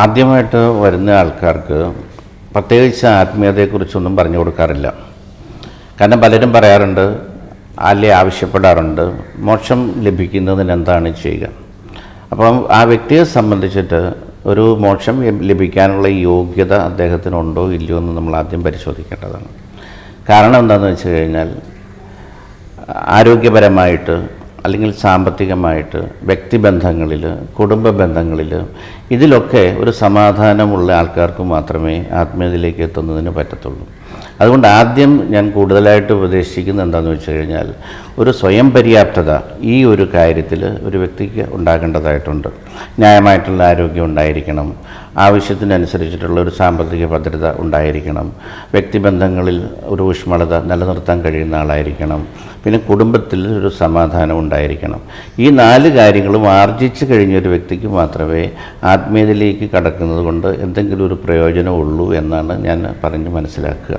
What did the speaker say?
ആദ്യമായിട്ട് വരുന്ന ആൾക്കാർക്ക് പ്രത്യേകിച്ച് ആത്മീയതയെക്കുറിച്ചൊന്നും പറഞ്ഞു കൊടുക്കാറില്ല. കാരണം പലരും പറയാറുണ്ട് അല്ലെ ആവശ്യപ്പെടാറുണ്ട് മോക്ഷം ലഭിക്കുന്നതിന് എന്താണ് ചെയ്യുക? അപ്പം ആ വ്യക്തിയെ സംബന്ധിച്ചിട്ട് ഒരു മോക്ഷം ലഭിക്കാനുള്ള യോഗ്യത അദ്ദേഹത്തിനുണ്ടോ ഇല്ലയോ എന്ന് നമ്മൾ ആദ്യം പരിശോധിക്കേണ്ടതാണ്. കാരണം എന്താണെന്ന് വെച്ച് കഴിഞ്ഞാൽ ആരോഗ്യപരമായിട്ട് അല്ലെങ്കിൽ സാമ്പത്തികമായിട്ട് വ്യക്തിബന്ധങ്ങളിൽ കുടുംബ ബന്ധങ്ങളിൽ ഇതിലൊക്കെ ഒരു സമാധാനമുള്ള ആൾക്കാർക്ക് മാത്രമേ ആത്മീയതയിലേക്ക് എത്തുന്നതിന് പറ്റത്തുള്ളൂ. അതുകൊണ്ട് ആദ്യം ഞാൻ കൂടുതലായിട്ട് ഉപദേശിക്കുന്നത് എന്താണെന്ന് വെച്ച് കഴിഞ്ഞാൽ ഒരു സ്വയം പര്യാപ്തത ഈ ഒരു കാര്യത്തിൽ ഒരു വ്യക്തിക്ക് ഉണ്ടാകേണ്ടതായിട്ടുണ്ട്. ന്യായമായിട്ടുള്ള ആരോഗ്യം ഉണ്ടായിരിക്കണം. ആവശ്യത്തിനനുസരിച്ചിട്ടുള്ള ഒരു സാമ്പത്തിക ഭദ്രത ഉണ്ടായിരിക്കണം. വ്യക്തിബന്ധങ്ങളിൽ ഒരു ഊഷ്മളത നിലനിർത്താൻ കഴിയുന്ന ആളായിരിക്കണം. പിന്നെ കുടുംബത്തിൽ ഒരു സമാധാനം ഉണ്ടായിരിക്കണം. ഈ നാല് കാര്യങ്ങളും ആർജിച്ചു കഴിഞ്ഞ ഒരു വ്യക്തിക്ക് മാത്രമേ ആത്മീയതയിലേക്ക് കടക്കുന്നത് കൊണ്ട് എന്തെങ്കിലും ഒരു പ്രയോജനമുള്ളൂ എന്നാണ് ഞാൻ പറഞ്ഞ് മനസ്സിലാക്കുക.